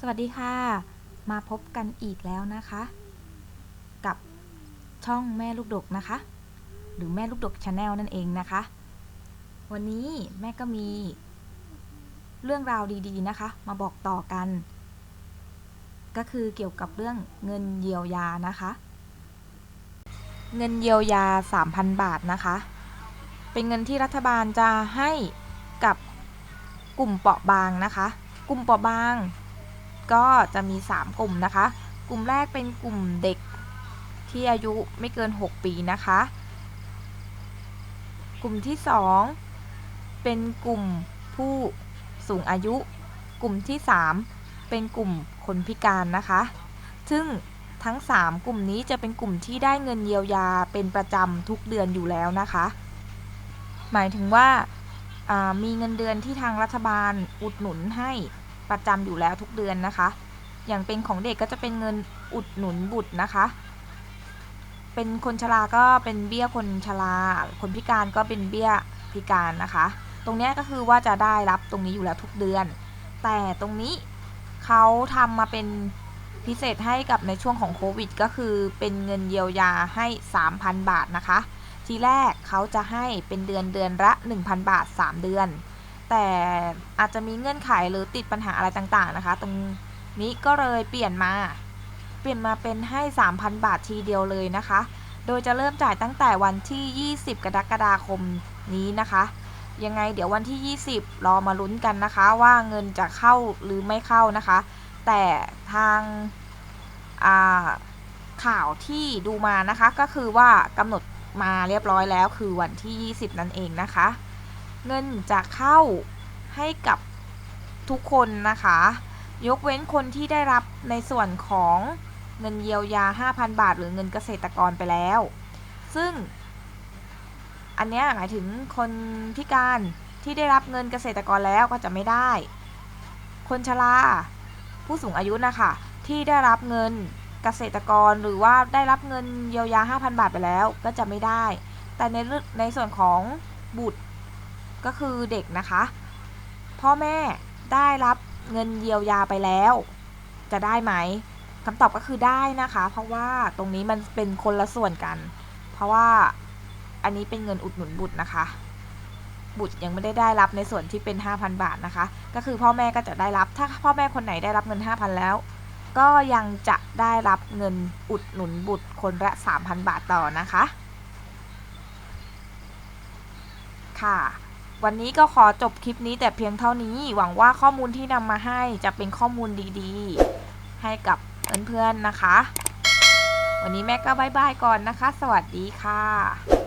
สวัสดีค่ะ มาพบกันอีกแล้วนะคะ กับช่องแม่ลูกดกนะคะ หรือแม่ลูกดกชาแนลนั่นเองนะคะ วันนี้แม่ก็มี เรื่องราวดีๆนะคะ มาบอกต่อกัน ก็คือเกี่ยวกับเรื่องเงินเยียวยานะคะ เงินเยียวยา 3,000 บาทนะคะ เป็นเงินที่รัฐบาลจะให้กับกลุ่มเปราะบางนะคะ กลุ่มเปราะบาง ก็จะมี 3 กลุ่มนะคะ กลุ่มแรกเป็นกลุ่มเด็กที่อายุไม่เกิน 6 ปีนะคะ กลุ่มที่ 2 เป็นกลุ่มผู้สูงอายุ กลุ่มที่ 3 เป็นกลุ่มคนพิการนะคะ ซึ่งทั้ง 3 กลุ่มนี้จะเป็นกลุ่มที่ได้เงินเยียวยาเป็นประจำทุกเดือนอยู่แล้วนะคะ หมายถึงว่าอ่ามีเงินเดือนที่ทางรัฐบาลอุดหนุนให้ ประจำอยู่แล้วทุกเดือนนะคะ อย่างเป็นของเด็กก็จะเป็นเงินอุดหนุนบุตรนะคะ เป็นคนชราก็เป็นเบี้ยคนชรา คนพิการก็เป็นเบี้ยพิการนะคะ ตรงนี้ก็คือว่าจะได้รับตรงนี้อยู่แล้วทุกเดือน แต่ตรงนี้เขาทำมาเป็นพิเศษให้กับในช่วงของโควิด ก็คือเป็นเงินเยียวยาให้ 3,000 บาทนะคะ ทีแรกเขาจะให้เป็นเดือนเดือนละ 1,000 บาท 3 เดือน แต่อาจจะมีเงื่อนไขหรือติดปัญหาอะไรต่างๆนะคะ ตรงนี้ก็เลยเปลี่ยนมา เปลี่ยนมาเป็นให้ 3,000 บาททีเดียวเลยนะคะ โดยจะเริ่มจ่ายตั้งแต่วันที่ 20 กรกฎาคมนี้นะคะ ยังไงเดี๋ยววันที่ 20 รอมาลุ้นกันนะคะ ว่าเงินจะเข้าหรือไม่เข้านะคะ แต่ทางาข่าวที่ดูมานะคะก็คือว่ากำหนดมาเรียบร้อยแล้วคือวันที่ 20 นั่นเองนะคะ เงินจะเข้าให้กับทุกคนนะคะ ยกเว้นคนที่ได้รับในส่วนของเงินเยียวยา 5,000 บาท หรือเงินเกษตรกรไปแล้ว ซึ่ง อันนี้หมายถึงคนพิการที่ได้รับเงินเกษตรกรแล้วก็จะไม่ได้ คนชราผู้สูงอายุนะคะที่ได้รับเงินเกษตรกรหรือว่าได้รับเงินเยียวยา 5,000 บาทไปแล้วก็จะไม่ได้ แต่ในในส่วนของบุตร ก็คือเด็กนะคะ พ่อแม่ได้รับเงินเยียวยาไปแล้ว จะได้ไหมคำตอบก็คือได้นะคะ เพราะว่าตรงนี้มันเป็นคนละส่วนกัน เพราะว่าอันนี้เป็นเงินอุดหนุนบุตรนะคะ บุตรยังไม่ได้ได้รับในส่วนที่เป็น 5,000 บาทนะคะ ก็คือพ่อแม่ก็จะได้รับถ้าพ่อแม่คนไหนได้รับเงิน 5,000 แล้ว ก็ยังจะได้รับเงินอุดหนุนบุตรคนละ 3,000 บาทต่อนะคะ ค่ะ วันนี้ก็ขอจบคลิปนี้แต่เพียงเท่านี้ หวังว่าข้อมูลที่นำมาให้จะเป็นข้อมูลดีๆ ให้กับเพื่อนๆนะคะ วันนี้แม่ก็บายบายก่อนนะคะ สวัสดีค่ะ